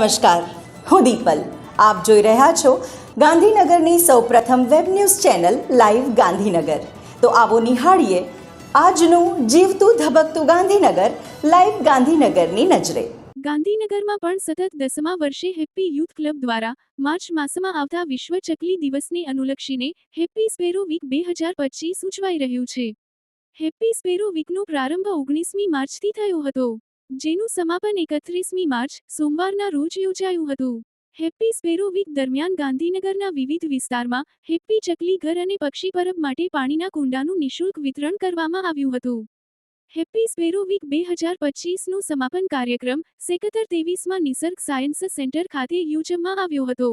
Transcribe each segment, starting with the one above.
નમસ્કાર, હું દીપલ. આપ જોઈ રહ્યા છો ગાંધીનગરની સૌપ્રથમ web news channel live Gandhinagar. તો આવો નિહાળીએ આજનું જીવતું ધબકતું ગાંધીનગર, લાઈવ ગાંધીનગરની નજરે. ગાંધીનગરમાં પણ સતત દસમા વર્ષે હેપ્પી યુથ ક્લબ દ્વારા માર્ચ માસમાં આવતા વિશ્વ ચકલી દિવસને અનુલક્ષીને હેપ્પી સ્પેરો વીક બે હજાર પચીસ ઉજવાઈ રહ્યું છે. હેપ્પી સ્પેરો વીકનો પ્રારંભ ઓગણીસમી માર્ચથી થયો હતો. જેનું સમાપન એકત્રીસમી માર્ચ, સોમવારના રોજ યોજાયું હતું. હેપ્પી સ્પેરો વીક દરમિયાન ગાંધીનગરના વિવિધ વિસ્તારમાં હેપ્પી ચકલી ઘર અને પક્ષી પરબ માટે પાણીના કુંડાનું નિઃશુલ્ક વિતરણ કરવામાં આવ્યું હતું. હેપ્પી સ્પેરો વીક બે હજાર પચીસનો સમાપન કાર્યક્રમ સેકતર તેવીસમાં નિસર્ગ સાયન્સ સેન્ટર ખાતે યોજવામાં આવ્યો હતો.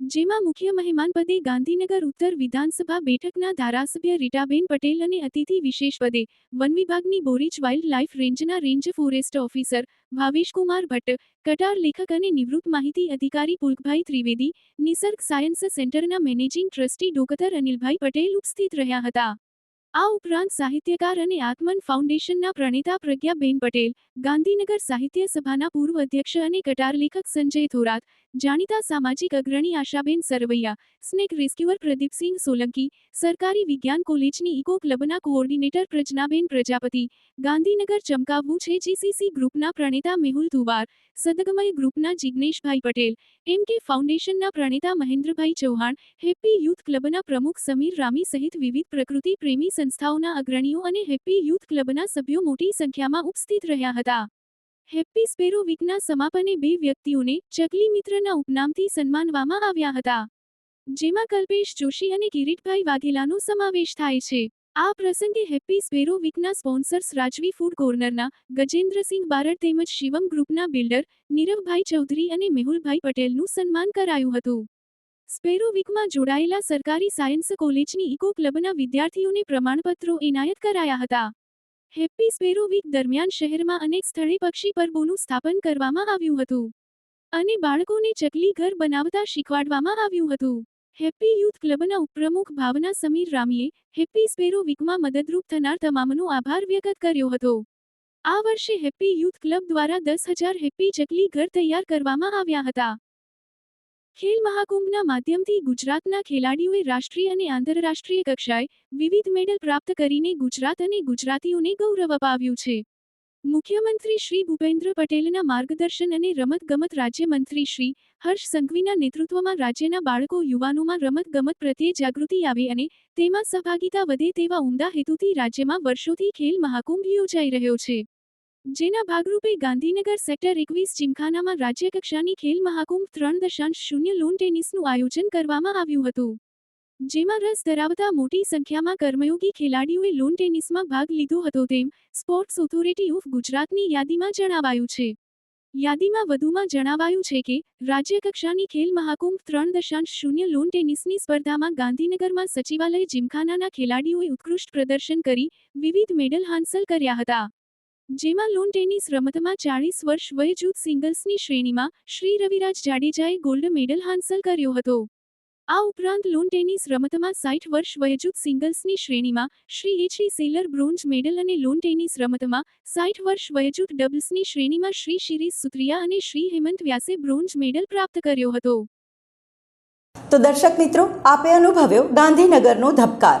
જેમાં મુખ્ય મહેમાન પદે ગાંધીનગર ઉત્તર વિધાનસભા બેઠકના ધારાસભ્ય રીટાબેન પટેલ અને અતિથિ વિશેષ પદે વન વિભાગની બોરીજ વાઇલ્ડ લાઇફ રેન્જના range forest officer Bhaveshkumar Bhatt, કટાર લેખક અને નિવૃત્ત માહિતી અધિકારી પુલકભાઈ ત્રિવેદી, નિસર્ગ સાયન્સ સેન્ટરના managing trustee doctor Anilbhai Patel ઉપસ્થિત રહ્યા હતા. આ ઉપરાંત સાહિત્યકાર અને આત્મન ફાઉન્ડેશનના પ્રણેતા પ્રજ્ઞાબેન પટેલ, ગાંધીનગર સાહિત્ય સભાના પૂર્વ અધ્યક્ષ અને કટાર લેખક સંજય થોરાત, જાણીતા સામાજિક અગ્રણી આશાબેન સરવૈયા, સ્નેક રેસ્ક્યુઅર પ્રદીપસિંહ સોલંકી, સરકારી વિજ્ઞાન કોલેજની ઇકો ક્લબના કોઓર્ડિનેટર પ્રજ્ઞાબેન પ્રજાપતિ, ગાંધીનગર ચમકાવવું છે જીસીસી ગ્રુપના પ્રણેતા મેહુલ તુવાર સદગમય ગ્રુપના જિગ્નેશભાઈ પટેલ એમ કે ફાઉન્ડેશનના પ્રણેતા મહેન્દ્રભાઈ ચૌહાણ, હેપ્પી યુથ ક્લબના પ્રમુખ સમીર રામી સહિત વિવિધ પ્રકૃતિ પ્રેમી સંસ્થાઓના અગ્રણીઓ અને હેપ્પી યુથ ક્લબના સભ્યો મોટી સંખ્યામાં ઉપસ્થિત રહ્યા હતા. હેપ્પી સ્પેરો વીકના સમાપને બે વ્યક્તિઓને ચકલી મિત્રના ઉપનામથી સન્માનવામાં આવ્યા હતા. જેમાં કલ્પેશ જોશી અને કિરીટભાઈ વાઘેલાનો સમાવેશ થાય છે. આ પ્રસંગે હેપ્પી સ્પેરો વીકના સ્પોન્સર્સ રાજવી ફૂડ કોર્નરના ગજેન્દ્રસિંહ બારડ તેમજ શિવમ ગ્રુપના બિલ્ડર નીરવભાઈ ચૌધરી અને મેહુલભાઈ પટેલનું સન્માન કરાયું હતું. સ્પેરો વીકમાં જોડાયેલા સરકારી સાયન્સ કોલેજની ઇકો ક્લબના વિદ્યાર્થીઓને પ્રમાણપત્રો એનાયત કરાયા હતા. હેપ્પી સ્પેરો વીક દરમિયાન શહેરમાં અનેક સ્થળે પક્ષી પર્વોનું સ્થાપન કરવામાં આવ્યું હતું. અને બાળકોને ચકલી ઘર બનાવતા શીખવાડવામાં આવ્યું હતું. હેપ્પી યુથ ક્લબના ઉપપ્રમુખ ભાવના સમીર રામીએ હેપ્પી સ્પેરો વીકમાં મદદરૂપ થનાર તમામનો આભાર વ્યક્ત કર્યો હતો. આ વર્ષે હેપ્પી યુથ ક્લબ દ્વારા દસ હજાર હેપ્પી ચકલી ઘર તૈયાર કરવામાં આવ્યા હતા. ખેલ મહાકુંભના માધ્યમથી ગુજરાતના ખેલાડીઓએ રાષ્ટ્રીય અને આંતરરાષ્ટ્રીય કક્ષાએ વિવિધ મેડલ પ્રાપ્ત કરીને ગુજરાત અને ગુજરાતીઓને ગૌરવ અપાવ્યું છે. મુખ્યમંત્રી શ્રી ભૂપેન્દ્ર પટેલના માર્ગદર્શન અને રમતગમત રાજ્યમંત્રી શ્રી હર્ષ સંઘવીના નેતૃત્વમાં રાજ્યના બાળકો, યુવાનોમાં રમતગમત પ્રત્યે જાગૃતિ આવે અને તેમાં સહભાગિતા વધે તેવા ઉમદા હેતુથી રાજ્યમાં વર્ષોથી ખેલ મહાકુંભ યોજાઈ રહ્યો છે. જેના ભાગરૂપે ગાંધીનગર સેક્ટર એકવીસ જીમખાનામાં રાજ્યકક્ષાની ખેલ મહાકુંભ ત્રણ દશાંશ શૂન્ય લોન ટેનિસનું આયોજન કરવામાં આવ્યું હતું, જેમાં રસ ધરાવતા મોટી સંખ્યામાં કર્મયોગી ખેલાડીઓએ લોન ટેનિસમાં ભાગ લીધો હતો તેમ સ્પોર્ટ્સ ઓથોરિટી ઓફ ગુજરાતની યાદીમાં જણાવાયું છે. યાદીમાં વધુમાં જણાવાયું છે કે, રાજ્યકક્ષાની ખેલ મહાકુંભ ત્રણ દશાંશ શૂન્ય લોન ટેનિસની સ્પર્ધામાં ગાંધીનગરમાં સચિવાલય જીમખાનાના ખેલાડીઓએ ઉત્કૃષ્ટ પ્રદર્શન કરી, વિવિધ મેડલ હાંસલ કર્યા હતા. જેમાં લોન ટેનિસ રમતમાં ચાળીસ વર્ષ વય જૂથ સિંગલ્સની શ્રેણીમાં શ્રી રવિરાજ જાડેજાએ ગોલ્ડ મેડલ હાંસલ કર્યો હતો. આ ઉપરાંત લોન ટેનિસ રમતમાં સાઠ વર્ષ વયજૂથ સિંગલ્સની શ્રેણીમાં શ્રી એચડી સેલર બ્રોન્ઝ મેડલ અને લોન ટેનિસ રમતમાં સાઠ વર્ષ વયજૂથ ડબલ્સની શ્રેણીમાં શ્રી શિરીષ સુત્રિયા અને શ્રી હેમંત વ્યાસે બ્રોન્ઝ મેડલ પ્રાપ્ત કર્યો હતો. તો દર્શક મિત્રો, આપે અનુભવ્યો ગાંધીનગરનો ધબકાર.